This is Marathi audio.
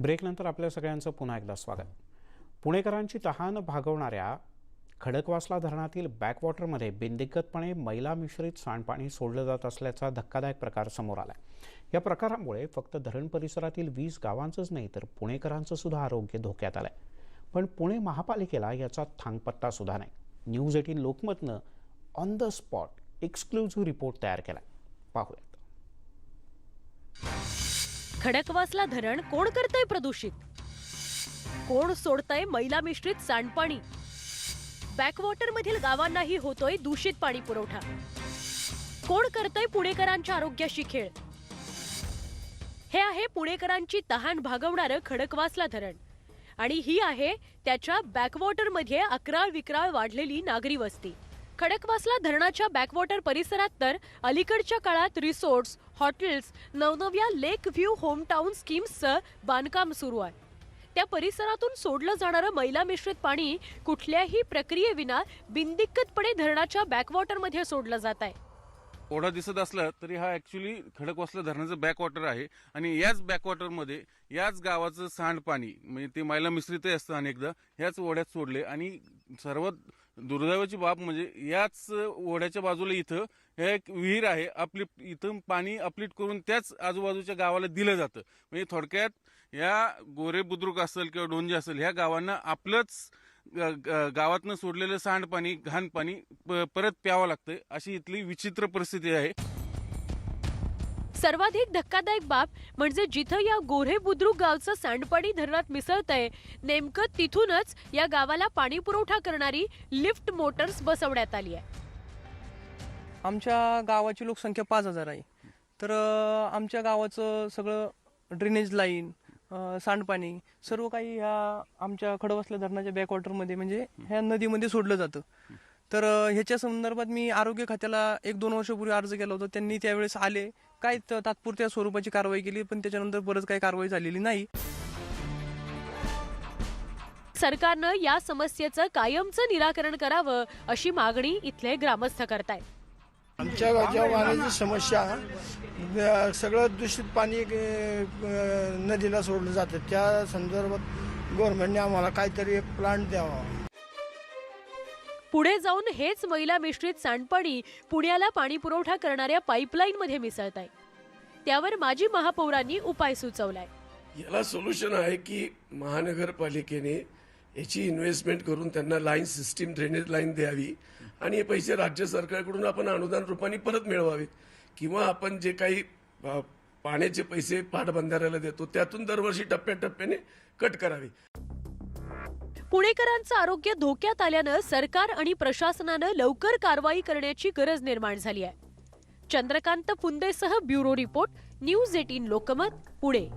ब्रेकनंतर आपल्या सगळ्यांचं पुन्हा एकदा स्वागत. पुणेकरांची तहान भागवणाऱ्या खडकवासला धरणातील बॅकवॉटरमध्ये बिनदिक्कतपणे मैला मिश्रित सांडपाणी सोडलं जात असल्याचा धक्कादायक प्रकार समोर आला या प्रकारामुळे फक्त धरण परिसरातील वीस गावांचंच नाही तर पुणेकरांचं सुद्धा आरोग्य धोक्यात आलं आहे पण पुणे महापालिकेला याचा थांगपत्ता सुद्धा नाही. News eighteen लोकमतनं on the spot exclusive report तयार केला आहे पाहूया. खडकवासला धरण कोण करतय प्रदूषित? कोण सोडतय मैला मिश्रित सांडपाणी? बॅकवॉटर मधील गावांनाही होतोय दूषित पाणी पुरवठा. कोण करतय पुणेकरांच्या आरोग्याशी खेळ? हे आहे पुणेकरांची तहान भागवणारं खडकवासला धरण. आणि ही आहे त्याच्या बॅकवॉटरमध्ये अकराळ विक्राळ वाढलेली नागरी वस्ती. खडकवासला धरणाच्या बॅकवॉटर परिसरात तर अलीकडच्या काळात रिसोर्ट्स हॉटेल्स नवनव्या लेक व्ह्यू होमटाऊन स्कीम्सचं बांधकाम सुरू आहे. त्या परिसरातून सोडलं जाणारं मैला मिश्रित पाणी कुठल्याही प्रक्रियेविना बिनदिक्कतपणे धरणाच्या बॅकवॉटरमध्ये सोडलं जात आहे. ओढा दिसत असला तरी हा ॲक्च्युली खडकवासला धरणाचं बॅकवॉटर आहे आणि याच बॅकवॉटरमध्ये याच गावाचं सांडपाणी म्हणजे ते मैला मिश्रितही असतं अनेकदा ह्याच ओढ्यात सोडले आणि सर्वात दुर्दैवाची बाब म्हणजे याच ओढ्याच्या बाजूला इथं हे एक विहीर आहे. अपलिफ्ट इथं पाणी अपलिफ्ट करून त्याच आजूबाजूच्या गावाला दिलं जातं. म्हणजे थोडक्यात या गोरे बुद्रुक असेल किंवा डोंजे असेल ह्या गावांना आपलंच ग- ग- गावातनं सोडलेलं सांडपाणी घाण पाणी प- परत प्यावं लागतं अशी इथली विचित्र परिस्थिती आहे. सर्वाधिक धक्कादायक बाब म्हणजे जिथं या गोरे बुद्रुक गावचं सांडपाणी धरणात मिसळतंय नेमकं तिथूनच या गावाला पाणी पुरवठा करणारी लिफ्ट मोटर्स बसवण्यात आली आहे. आमच्या गावाची लोकसंख्या पाच हजार आहे. तर आमच्या गावाचं सगळं ड्रेनेज लाईन सांडपाणी सर्व काही ह्या आमच्या खडवसल्या धरणाच्या बॅकवॉटरमध्ये म्हणजे ह्या नदीमध्ये सोडलं जातं. तर ह्याच्या संदर्भात मी आरोग्य खात्याला एक दोन वर्षापूर्वी अर्ज केला होता. त्यांनी त्यावेळेस आले. काय त- तात्पुरत्या स्वरूपाची कारवाई केली पण त्याच्यानंतर परत काही कारवाई झालेली नाही. सरकारनं या समस्येचं कायमचं निराकरण करावं अशी मागणी इथले ग्रामस्थ करतायत. आमच्या गावच्या पाण्याची समस्या सगळं दूषित पाणी नदीला सोडलं जातं. त्या संदर्भात गव्हर्नमेंटने आम्हाला काहीतरी एक प्लांट द्यावा. पुढे जाऊन हेच मैला मिश्रित सांडपाणी पुण्याला पाणी पुरवठा करणाऱ्या पाईपलाईन मध्ये मिसळत आहे. त्यावर माजी महापौरांनी उपाय सुचवलाय. याला सोल्युशन आहे की महानगरपालिकेने याची इन्व्हेस्टमेंट करून त्यांना लाईन सिस्टीम ड्रेनेज लाईन द्यावी आणि हे पैसे राज्य सरकारकडून आपण अनुदान रूपाने परत मिळवावेत. किंवा आपण जे काही पाण्याचे पैसे पाटबंधाऱ्याला देतो त्यातून दरवर्षी टप्प्याटप्प्याने कट करावे. पुणेकरांचं आरोग्य धोक्यात आल्यानं सरकार आणि प्रशासनानं लवकर कारवाई करण्याची गरज निर्माण झाली आहे. Chandrakant फुंदेसह bureau report news eighteen Lokmat Pune.